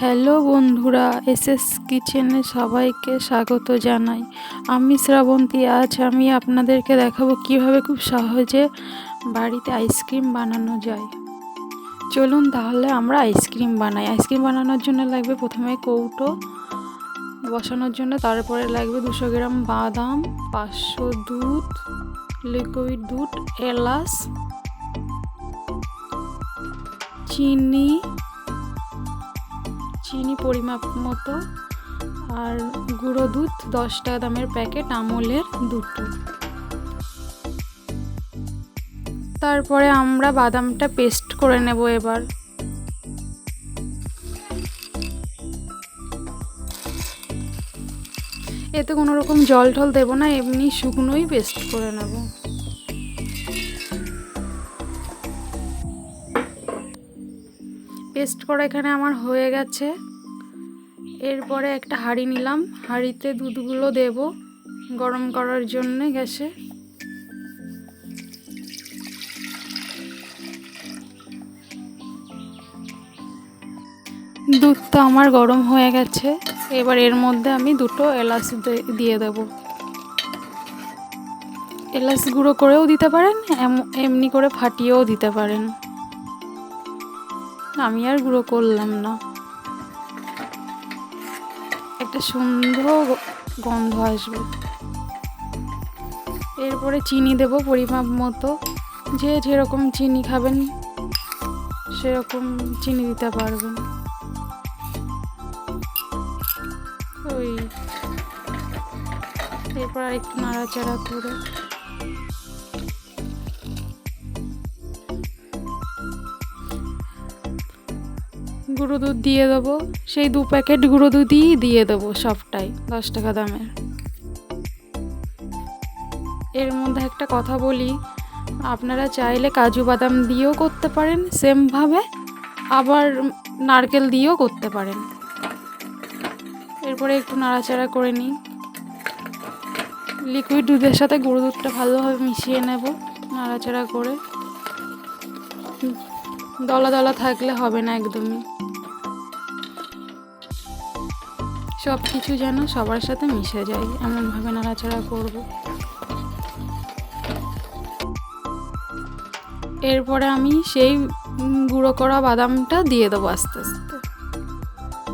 Hello বন্ধুরা, SS কিচেনে সবাইকে স্বাগত জানাই। আমি শ্রাবন্তী, আজ আমি আপনাদেরকে দেখাবো কীভাবে খুব সহজে বাড়িতে আইসক্রিম বানানো যায়। চলুন তাহলে আমরা আইসক্রিম বানাই। আইসক্রিম বানানোর জন্য লাগবে প্রথমে কৌটো বসানোর জন্য, তারপরে লাগবে দুশো গ্রাম বাদাম, পাঁচশো দুধ, লিকুইড দুধ, এলাচ, চিনি চিনি পরিমাপ মতো আর গুঁড়ো দুধ দশ টাকা দামের প্যাকেট আমলের দুটো তারপরে আমরা বাদামটা পেস্ট করে নেব এবার। এতে কোনো রকম জল টল দেবো না, এমনি শুকনোই পেস্ট করে নেব। পেস্ট করা এখানে আমার হয়ে গেছে। এরপরে একটা হাঁড়ি নিলাম। হাঁড়িতে দুধগুলো দেব গরম করার জন্যে গ্যাসে। দুধটা আমার গরম হয়ে গেছে। এবার এর মধ্যে আমি দুটো এলাচ দিয়ে দেব। এলাচ গুঁড়ো করেও দিতে পারেন এমনি করে ফাটিয়েও দিতে পারেন। আমি আর গুঁড়ো করলাম না। একটা সুন্দর গন্ধ আসবে। এরপরে চিনি দেব পরিমাপ মতো। যে যেরকম চিনি খাবেন, সেরকম চিনি দিতে পারবেন। ওই, এরপর আরেকটু নাড়াচাড়া করে। গুঁড়ো দুধ দিয়ে দেবো। সেই দু প্যাকেট গুঁড়ো দুধই দিয়ে দেবো সবটাই, দশ টাকা দামের। এর মধ্যে একটা কথা বলি, আপনারা চাইলে কাজু বাদাম দিয়েও করতে পারেন, সেমভাবে আবার নারকেল দিয়েও করতে পারেন। এরপরে একটু নাড়াচাড়া করে নিই। লিকুইড দুধের সাথে গুঁড়ো দুধটা ভালোভাবে মিশিয়ে নেব নাড়াচাড়া করে। দলা দলা থাকলে হবে না একদমই। সব কিছু যেন সবার সাথে মিশে যায়, এমনভাবে নাড়াচাড়া করব। এরপরে আমি সেই গুঁড়ো করা বাদামটা দিয়ে দেবো আস্তে আস্তে।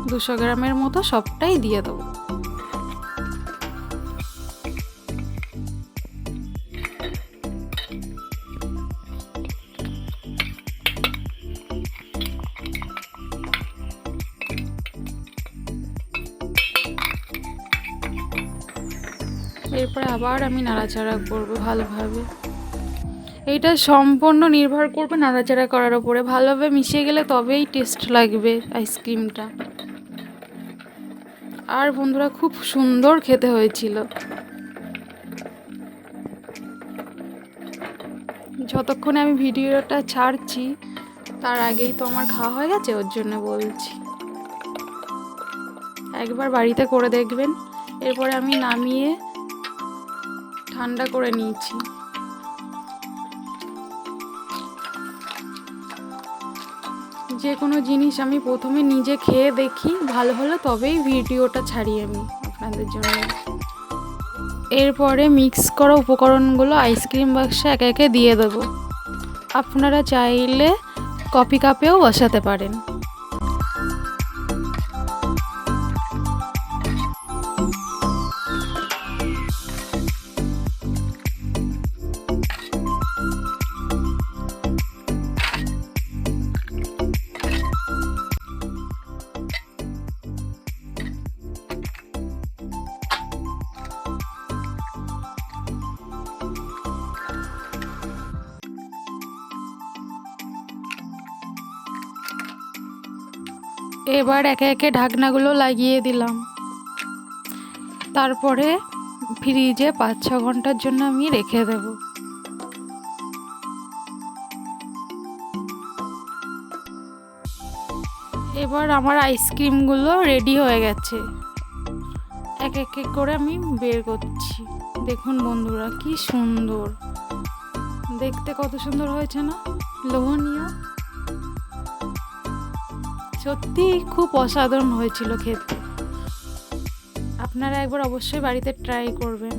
দুশো গ্রামের মতো সবটাই দিয়ে দেবো। এরপরে আবার আমি নাড়াচাড়া করব ভালোভাবে। এইটা সম্পূর্ণ নির্ভর করবে নাড়াচাড়া করার ওপরে ভালোভাবে মিশিয়ে গেলে তবেই টেস্ট লাগবে আইসক্রিমটা আর বন্ধুরা, খুব সুন্দর খেতে হয়েছিল। যতক্ষণে আমি ভিডিওটা ছাড়ছি, তার আগেই তো আমার খাওয়া হয়ে গেছে, ওর জন্য বলছি। একবার বাড়িতে করে দেখবেন। এরপরে আমি নামিয়ে ঠান্ডা করে নিয়েছি। যে কোনো জিনিস আমি প্রথমে নিজে খেয়ে দেখি, ভালো হলে তবেই ভিডিওটা ছাড়ি আমি আপনাদের জন্য। এরপরে মিক্স করা উপকরণগুলো আইসক্রিম বাক্সে একে একে দিয়ে দেবো। আপনারা চাইলে কফি কাপেও বসাতে পারেন। এবার একে একে ঢাকনাগুলো লাগিয়ে দিলাম। তারপরে ফ্রিজে পাঁচ ছ ঘণ্টার জন্য আমি রেখে দেব। এবার আমার আইসক্রিমগুলো রেডি হয়ে গেছে। এক এক করে আমি বের করছি। দেখুন বন্ধুরা, কি সুন্দর। দেখতে কত সুন্দর হয়েছে না? লোভনীয়। সত্যি খুব অসাধারণ হয়েছিল খেতে। আপনারা একবার অবশ্যই বাড়িতে ট্রাই করবেন।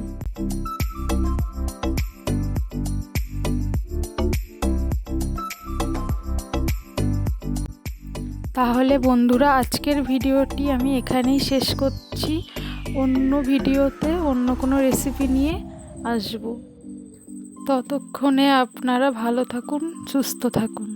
তাহলে বন্ধুরা, আজকের ভিডিওটি আমি এখানেই শেষ করছি। অন্য ভিডিওতে অন্য কোনো রেসিপি নিয়ে আসব। ততক্ষণে আপনারা ভালো থাকুন, সুস্থ থাকুন।